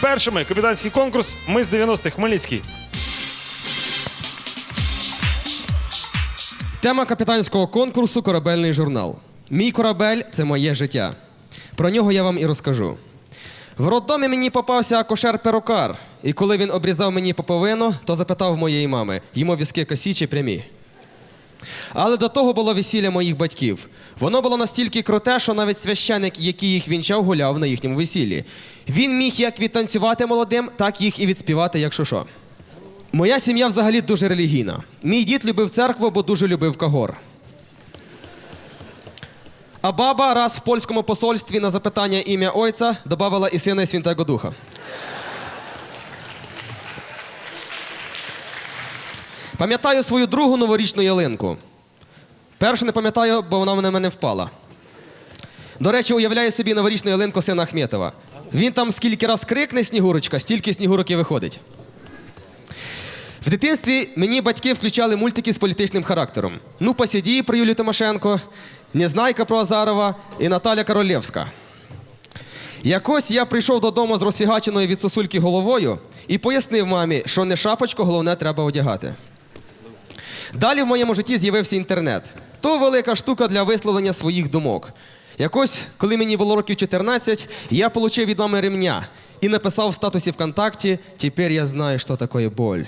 першими капітанський конкурс. Ми з 90-х. Хмельницький. Тема капітанського конкурсу корабельний журнал. Мій корабель це моє життя. Про нього я вам і розкажу. В роддомі мені попався акушер-перукар, і коли він обрізав мені поповину, то запитав моєї мами, йому візки косі чи прямі. Але до того було весілля моїх батьків. Воно було настільки круте, що навіть священик, який їх вінчав, гуляв на їхньому весіллі. Він міг як відтанцювати молодим, так їх і відспівати, якщо що. Моя сім'я взагалі дуже релігійна. Мій дід любив церкву, бо дуже любив кагор. А баба раз в польському посольстві на запитання ім'я ойця додавала і сина і Святого Духа. Пам'ятаю свою другу новорічну ялинку. Першу не пам'ятаю, бо вона на мене впала. До речі, уявляю собі новорічну ялинку сина Ахметова. Він там скільки раз крикне Снігурочка, стільки снігурок і виходить. В дитинстві мені батьки включали мультики з політичним характером. Ну, посіді про Юлію Тимошенко, Незнайка про Азарова і Наталя Королєвська. Якось я прийшов додому з розфігаченою від сосульки головою і пояснив мамі, що не шапочку, головне треба одягати. Далі в моєму житті з'явився інтернет. То велика штука для висловлення своїх думок. Якось, коли мені було років 14, я отримав від мами ремня і написав в статусі ВКонтакті «Тепер я знаю, що таке боль».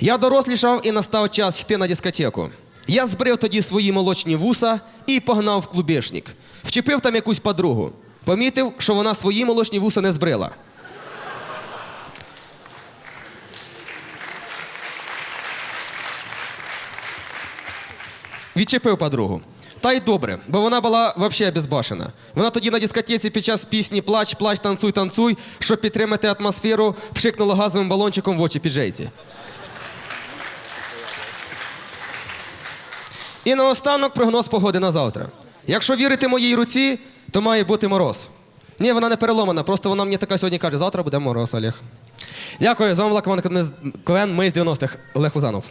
Я дорослішав і настав час йти на дискотеку. Я збрив тоді свої молочні вуса і погнав в клубешник. Вчепив там якусь подругу. Помітив, що вона свої молочні вуса не збрила. Відчепив подругу. Та й добре, бо вона була взагалі безбашена. Вона тоді на дискотеці під час пісні Плач, плач, танцуй, танцуй, щоб підтримати атмосферу, пшикнула газовим балончиком в очі піджейці. І наостанок прогноз погоди на завтра. Якщо вірити моїй руці, то має бути мороз. Ні, вона не переломана, просто вона мені така сьогодні каже, завтра буде мороз, Олег. Дякую, з вами була команда КВН, ми з 90-х, Олег Лозанов.